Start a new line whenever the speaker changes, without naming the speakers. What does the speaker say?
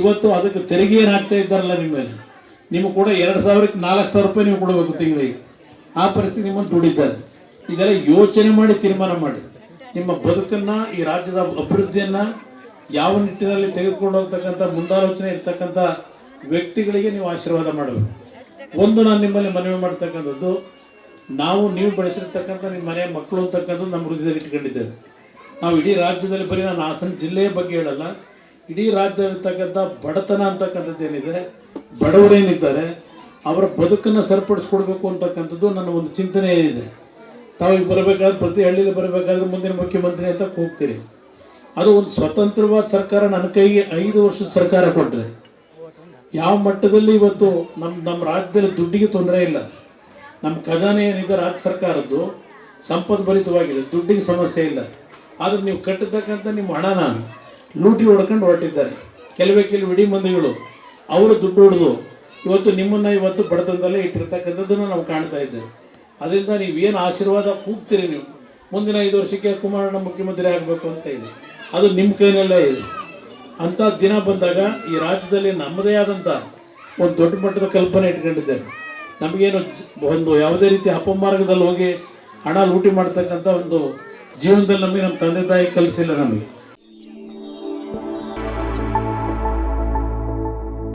ಇವತ್ತು ಅದಕ್ಕೆ ತೆರಿಗೆ ಏನು ಹಾಕ್ತಾ ಇದ್ದಾರಲ್ಲ ನಿಮ್ಮ ಮೇಲೆ? ನಿಮಗೆ ಕೂಡ ಎರಡು ಸಾವಿರಕ್ಕೆ ನಾಲ್ಕು ಸಾವಿರ ರೂಪಾಯಿ ನೀವು ಕೊಡಬೇಕು ತಿಂಗಳಿಗೆ. ಆ ಪರಿಸ್ಥಿತಿ ನಿಮ್ಮನ್ನು ದುಡಿದ್ದಾರೆ. ಇದೆಲ್ಲ ಯೋಚನೆ ಮಾಡಿ, ತೀರ್ಮಾನ ಮಾಡಿ. ನಿಮ್ಮ ಬದುಕನ್ನು, ಈ ರಾಜ್ಯದ ಅಭಿವೃದ್ಧಿಯನ್ನು ಯಾವ ನಿಟ್ಟಿನಲ್ಲಿ ತೆಗೆದುಕೊಂಡು ಹೋಗ್ತಕ್ಕಂಥ ಮುಂದಾಲೋಚನೆ ಇರ್ತಕ್ಕಂಥ ವ್ಯಕ್ತಿಗಳಿಗೆ ನೀವು ಆಶೀರ್ವಾದ ಮಾಡಬೇಕು. ಒಂದು ನಾನು ನಿಮ್ಮಲ್ಲಿ ಮನವಿ ಮಾಡ್ತಕ್ಕಂಥದ್ದು, ನಾವು ನೀವು ಬೆಳೆಸಿರ್ತಕ್ಕಂಥ ನಿಮ್ಮ ಮನೆಯ ಮಕ್ಕಳು ಅಂತಕ್ಕಂಥದ್ದು ನಮ್ಮ ಹೃದಯದಲ್ಲಿ ಇಟ್ಕೊಂಡಿದ್ದೇವೆ. ನಾವು ಇಡೀ ರಾಜ್ಯದಲ್ಲಿ ಬರೀ ನಾನು ಹಾಸನ ಜಿಲ್ಲೆಯ ಬಗ್ಗೆ ಹೇಳಲ್ಲ ಇಡೀ ರಾಜ್ಯದಲ್ಲಿರ್ತಕ್ಕಂಥ ಬಡತನ ಅಂತಕ್ಕಂಥದ್ದು ಏನಿದೆ ಬಡವರೇನಿದ್ದಾರೆ ಅವರ ಬದುಕನ್ನು ಸರಿಪಡಿಸ್ಕೊಡ್ಬೇಕು ಅಂತಕ್ಕಂಥದ್ದು ನನ್ನ ಒಂದು ಚಿಂತನೆ ಏನಿದೆ. ತಾವಿಗೆ ಬರಬೇಕಾದ್ರೆ ಪ್ರತಿ ಹಳ್ಳಿಯಲ್ಲಿ ಬರಬೇಕಾದ್ರೆ ಮುಂದಿನ ಮುಖ್ಯಮಂತ್ರಿ ಅಂತ ಹೋಗ್ತೀರಿ ಅದು ಒಂದು ಸ್ವತಂತ್ರವಾದ ಸರ್ಕಾರ ನನ್ನ ಕೈಗೆ ಐದು ವರ್ಷದ ಸರ್ಕಾರ ಕೊಟ್ಟರೆ ಯಾವ ಮಟ್ಟದಲ್ಲಿ ಇವತ್ತು ನಮ್ಮ ನಮ್ಮ ರಾಜ್ಯದಲ್ಲಿ ದುಡ್ಡಿಗೆ ತೊಂದರೆ ಇಲ್ಲ. ನಮ್ಮ ಖಜಾನೆ ಏನಿದೆ ರಾಜ್ಯ ಸರ್ಕಾರದ್ದು ಸಂಪದ್ಭರಿತವಾಗಿದೆ ದುಡ್ಡಿಗೆ ಸಮಸ್ಯೆ ಇಲ್ಲ. ಆದರೆ ನೀವು ಕಟ್ಟತಕ್ಕಂಥ ನಿಮ್ಮ ಹಣನ ಲೂಟಿ ಹೊಡ್ಕೊಂಡು ಹೊರಟಿದ್ದಾರೆ. ಕೆಲವೇ ಕೆಲವು ಇಡೀ ಮಂದಿಗಳು ಅವರು ದುಡ್ಡು ಹೊಡೆದು ಇವತ್ತು ನಿಮ್ಮನ್ನು ಇವತ್ತು ಬಡತನದಲ್ಲೇ ಇಟ್ಟಿರ್ತಕ್ಕಂಥದ್ದನ್ನು ನಾವು ಕಾಣ್ತಾ ಇದ್ದೇವೆ. ಅದರಿಂದ ನೀವೇನು ಆಶೀರ್ವಾದ ಕೂಗ್ತೀರಿ ನೀವು? ಮುಂದಿನ ಐದು ವರ್ಷಕ್ಕೆ ಕುಮಾರಣ್ಣ ಮುಖ್ಯಮಂತ್ರಿ ಆಗಬೇಕು ಅಂತ ಇದೆ. ಅದು ನಿಮ್ಮ ಕೈನಲ್ಲೇ ಇದೆ. ಅಂಥ ದಿನ ಬಂದಾಗ ಈ ರಾಜ್ಯದಲ್ಲಿ ನಮ್ಮದೇ ಆದಂಥ ಒಂದು ದೊಡ್ಡ ಮಟ್ಟದ ಕಲ್ಪನೆ ಇಟ್ಕೊಂಡಿದ್ದೇವೆ. ನಮಗೇನು ಒಂದು ಯಾವುದೇ ರೀತಿ ಅಪಮಾರ್ಗದಲ್ಲಿ ಹೋಗಿ ಹಣ ಲೂಟಿ ಮಾಡ್ತಕ್ಕಂಥ ಒಂದು ಜೀವನದಲ್ಲಿ ನಮಗೆ ನಮ್ಮ ತಂದೆ ತಾಯಿ ಕಲಿಸಿಲ್ಲ ನಮಗೆ.